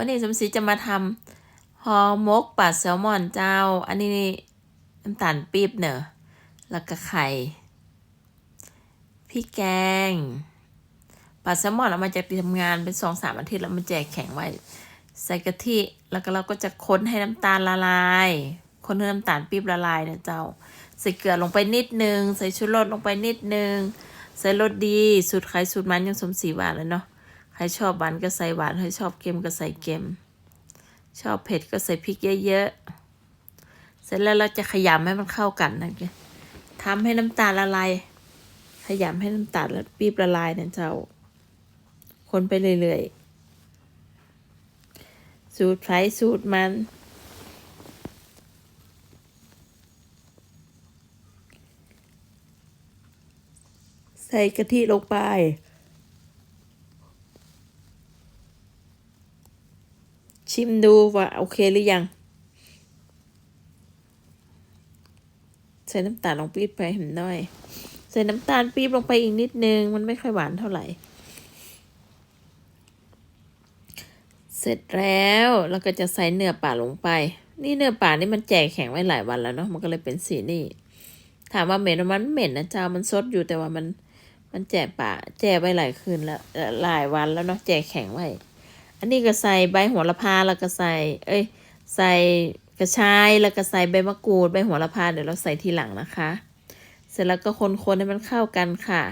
วันนี้สมศรีจะมาทำห่อมกปลาแซลมอนเจ้า อันนี้น้ำตาลปี๊บเนอะแล้วก็ไข่พริกแกงปลาแซลมอนเอามาจากที่ทำงานเป็นสองสามอาทิตย์แล้วมันแจกแข็งไว้ ใส่กะทิแล้วก็เราก็จะค้นให้น้ำตาลละลาย คนให้น้ำตาลปี๊บละลายนะเจ้า ใส่เกลือลงไปนิดนึง ใส่ชูรสลงไปนิดนึง ใส่รสดี สูตรใครสูตรมันยังสมศรีหวานเลยเนาะ ใครชอบหวานก็ใส่หวานใครชอบเค็มก็ใส่เค็ม ชอบเผ็ดก็ใส่พริกเยอะๆ เสร็จแล้วเราจะขยำให้มันเข้ากันนะแกทำให้น้ำตาลละลาย ขยำให้น้ำตาลละปีบละลายนะเจ้า คนไปเรื่อยๆ สูตรไฟสูตรมันใส่กะทิลงไป ชิมดูว่าโอเคหรือยัง ใส่น้ำตาลลงปี๊บไปเห็นหน่อย ใส่น้ำตาลปี๊บลงไปอีกนิดนึง มันไม่ค่อยหวานเท่าไหร่ เสร็จแล้วเราก็จะใส่เนื้อป่าลงไป นี่เนื้อป่านี่มันแจกแข็งไว้หลายวันแล้วเนาะ มันก็เลยเป็นสีนี่ ถามว่าเหม็นมันเหม็นนะเจ้ามันสดอยู่แต่ว่ามันมันแจกป่าแจกไว้หลายคืนแล้วหลายวันแล้วเนาะแจกแข็งไว้ อันนี้ก็ใส่ใบหัวละพาแล้วก็ใส่ เอ้ย ใส่กระชายแล้วก็ใส่ใบมะกรูดใบหัวละพาเดี๋ยวเราใส่ทีหลังนะคะ เสร็จแล้วก็คนๆให้มันเข้ากันค่ะ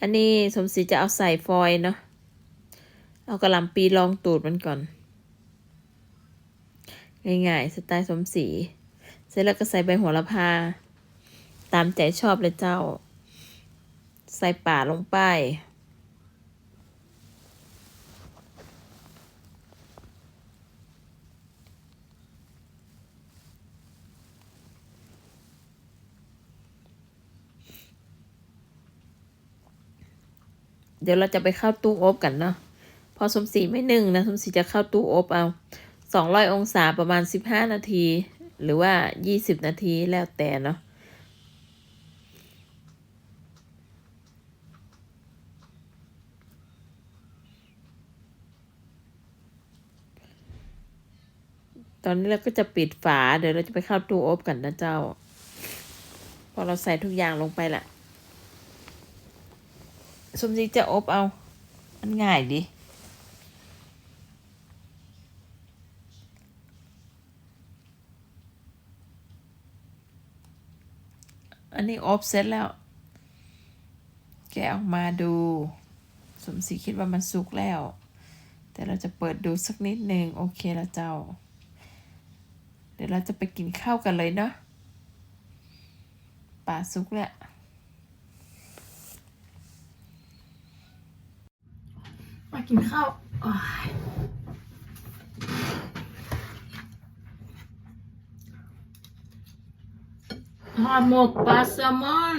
อันนี้สมศรีจะเอาใส่ฟอยเนาะ เอากระหลำปีรองตูดมันก่อน ง่ายๆสไตล์สมศรี เสร็จแล้วก็ใส่ใบหัวละพา ตามใจชอบเลยเจ้า ใส่ป่าลงไป เดี๋ยวเราจะไปเข้าตู้อบกันเนาะพอสมศรีไม่นึ่งนะสมศรีจะเข้าตู้อบเอาสองร้อยองศาประมาณสิบห้านาที หรือว่ายี่สิบนาทีแล้วแต่เนาะตอนนี้เราก็จะปิดฝาเดี๋ยวเราจะไปเข้าตู้อบกันนะเจ้า พอเราใส่ทุกอย่างลงไปละ สมศรีจะอบเอา มันง่ายดิอันนี้อบเสร็จแล้ว แกะออกมาดู สมศรีคิดว่ามันสุกแล้ว แต่เราจะเปิดดูสักนิดนึงโอเคแล้วเจ้า เดี๋ยวเราจะไปกินข้าวกันเลยเนาะป่าสุกแล้ว มากินข้าวอ้ายห่อหมกปลาแซลมอน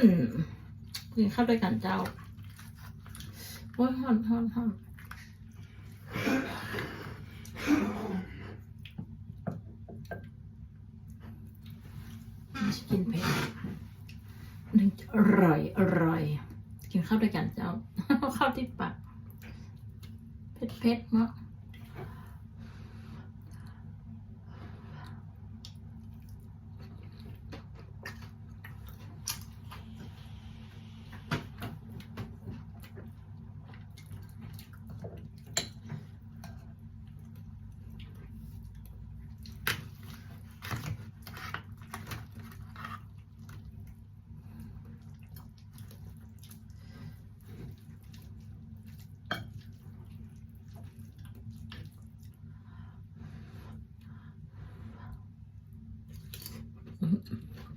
กินข้าวด้วยกันเจ้า โอ้ยฮอนฮอนฮอนกินเผ็ดอร่อย อร่อย กินข้าวด้วยกันเจ้า ข้าวที่ปาก เผ็ดเผ็ดๆมาก Mm-hmm.